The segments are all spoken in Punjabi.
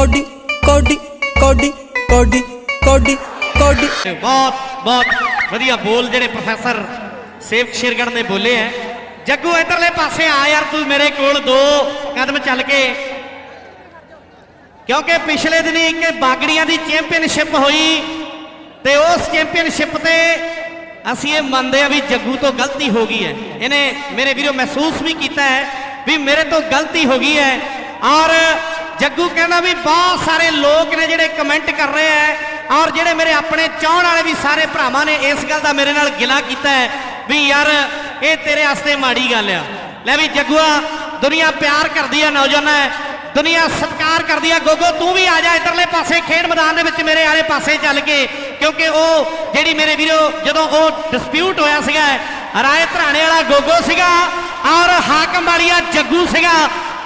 ਕੋਡੀ ਕੋਡੀ ਕੋਡੀ ਕੋਡੀ ਕੋਡੀ ਕੋਡੀ। ਬਹੁਤ ਬਹੁਤ ਵਧੀਆ ਬੋਲ ਜਿਹੜੇ ਪ੍ਰੋਫੈਸਰ ਸੇਵਕ ਸ਼ੇਰਗੜ ਨੇ ਬੋਲੇ ਐ। ਜੱਗੂ, ਇਧਰਲੇ ਪਾਸੇ ਆ ਯਾਰ ਤੂੰ ਮੇਰੇ ਕੋਲ ਦੋ ਕਦਮ ਚੱਲ ਕੇ। ਕਿਉਂਕਿ ਪਿਛਲੇ ਦਿਨੀ ਇੱਕ ਬਾਗੜੀਆਂ ਦੀ ਚੈਂਪੀਅਨਸ਼ਿਪ ਹੋਈ ਤੇ ਉਸ ਚੈਂਪੀਅਨਸ਼ਿਪ ਤੇ ਅਸੀਂ ਇਹ ਮੰਨਦੇ ਆ ਵੀ ਜੱਗੂ ਤੋਂ ਗਲਤੀ ਹੋ ਗਈ ਹੈ ਇਹਨੇ ਮੇਰੇ ਵੀਰੋ ਮਹਿਸੂਸ ਵੀ ਕੀਤਾ ਹੈ ਵੀ ਮੇਰੇ ਤੋਂ ਗਲਤੀ ਹੋ ਗਈ ਹੈ ਔਰ ਜੱਗੂ ਕਹਿੰਦਾ ਵੀ ਬਹੁਤ ਸਾਰੇ ਲੋਕ ਨੇ ਜਿਹੜੇ ਕਮੈਂਟ ਕਰ ਰਹੇ ਐ, ਔਰ ਜਿਹੜੇ ਮੇਰੇ ਆਪਣੇ ਚਾਹਣ ਵਾਲੇ ਵੀ ਸਾਰੇ ਭਰਾਵਾਂ ਨੇ ਇਸ ਗੱਲ ਦਾ ਮੇਰੇ ਨਾਲ ਗਿਲਾ ਕੀਤਾ ਹੈ ਵੀ ਯਾਰ ਇਹ ਤੇਰੇ ਵਾਸਤੇ ਮਾੜੀ ਗੱਲ ਆ। ਲੈ ਵੀ ਜੱਗੂਆ, ਦੁਨੀਆ ਪਿਆਰ ਕਰਦੀ ਆ ਨੌਜਵਾਨਾਂ ਹੈ ਦੁਨੀਆ ਸਤਿਕਾਰ ਕਰਦੀ ਆ। ਗੋਗੋ, ਤੂੰ ਵੀ ਆ ਜਾ ਇਧਰਲੇ ਪਾਸੇ, ਖੇਡ ਮੈਦਾਨ ਦੇ ਵਿੱਚ ਮੇਰੇ ਆਲੇ ਪਾਸੇ ਚੱਲ ਕੇ, ਕਿਉਂਕਿ ਉਹ ਜਿਹੜੀ ਮੇਰੇ ਵੀਰੋ, ਜਦੋਂ ਉਹ ਡਿਸਪਿਊਟ ਹੋਇਆ ਸੀਗਾ, ਰਾਏ ਧਰਾਣੇ ਵਾਲਾ ਗੋਗੋ ਸੀਗਾ, ਔਰ ਹਾਕਮ ਵਾਲੀਆ ਜੱਗੂ ਸੀਗਾ,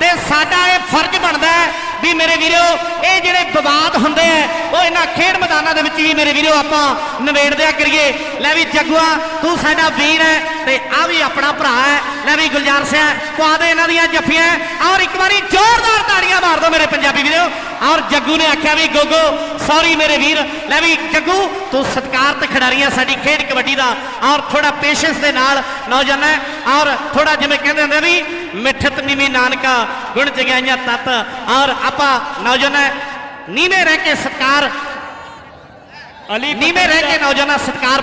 ਤੇ ਸਾਡਾ ਇਹ ਫਰਜ਼ ਬਣਦਾ ਹੈ ਵੀ ਮੇਰੇ ਵੀਰੋ, ਇਹ ਜਿਹੜੇ ਵਿਵਾਦ ਹੁੰਦੇ ਆ, ਉਹ ਇਹਨਾਂ ਖੇਡ ਮੈਦਾਨਾਂ ਦੇ ਵਿੱਚ ਵੀ ਮੇਰੇ ਵੀਰੋ ਆਪਾਂ ਨਿਬੇੜਦਿਆ ਕਰੀਏ। ਲੈ ਵੀ ਜੱਗੂਆ, ਤੂੰ ਸਾਡਾ ਵੀਰ ਹੈ ਤੇ ਆ ਵੀ ਆਪਣਾ ਭਰਾ ਹੈ ਲੈ ਵੀ ਗੁਲਜ਼ਾਰ ਸਿੰਘ ਪਾ ਦੇ ਇਹਨਾਂ ਦੀਆਂ ਜੱਫੀਆਂ। ਔਰ ਇੱਕ ਵਾਰੀ ਜ਼ੋਰਦਾਰ ਤਾੜੀਆਂ ਮਾਰ ਦਿਓ ਮੇਰੇ ਪੰਜਾਬੀ ਵੀਰੋ। ਔਰ ਜੱਗੂ ਨੇ ਆਖਿਆ ਵੀ, ਗੋਗੋ ਸੌਰੀ ਮੇਰੇ ਵੀਰ। ਲੈ ਵੀ ਜੱਗੂ, ਤੂੰ ਸਤਿਕਾਰਤ ਖਿਡਾਰੀਆਂ ਸਾਡੀ ਖੇਡ ਕਬੱਡੀ ਦਾ। ਔਰ ਥੋੜਾ ਪੇਸ਼ੈਂਸ ਦੇ ਨਾਲ ਨੌਜਵਾਨ ਔਰ ਥੋੜਾ ਜਿਵੇਂ ਕਹਿੰਦੇ ਹੁੰਦੇ ਵੀ ਮਿੱਠਤ ਨੀਵੀਂ ਨਾਨਕਾ ਗੁਣ ਜਗਾਈਆਂ ਤਤ ਔਰ ਆਪਾਂ ਨੌਜਵਾਨ ਨੀਵੇਂ ਰਹਿ ਕੇ ਸਤਕਾਰ ਅਲੀ ਨੀਵੇਂ ਰਹਿ ਕੇ ਨੌਜਵਾਨਾਂ ਸਤਕਾਰ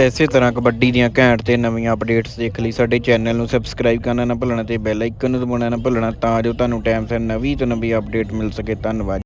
ਇਸੇ ਤਰ੍ਹਾਂ ਕਬੱਡੀ ਦੀਆਂ ਘੈਂਟ ਤੇ ਨਵੀਆਂ ਅਪਡੇਟਸ ਦੇਖ ਲਈ ਸਾਡੇ ਚੈਨਲ ਨੂੰ ਸਬਸਕ੍ਰਾਈਬ ਕਰਨਾ ਨਾ ਭੁੱਲਣਾ ਤੇ ਬੈਲ ਆਈਕਨ ਨੂੰ ਦਬਾਉਣਾ ਨਾ ਭੁੱਲਣਾ ਤਾਂ ਜੋ ਤੁਹਾਨੂੰ ਟਾਈਮ ਸਿਰ ਨਵੀਂ ਤੋਂ ਨਵੀਂ ਅਪਡੇਟ ਮਿਲ ਸਕੇ। ਧੰਨਵਾਦ।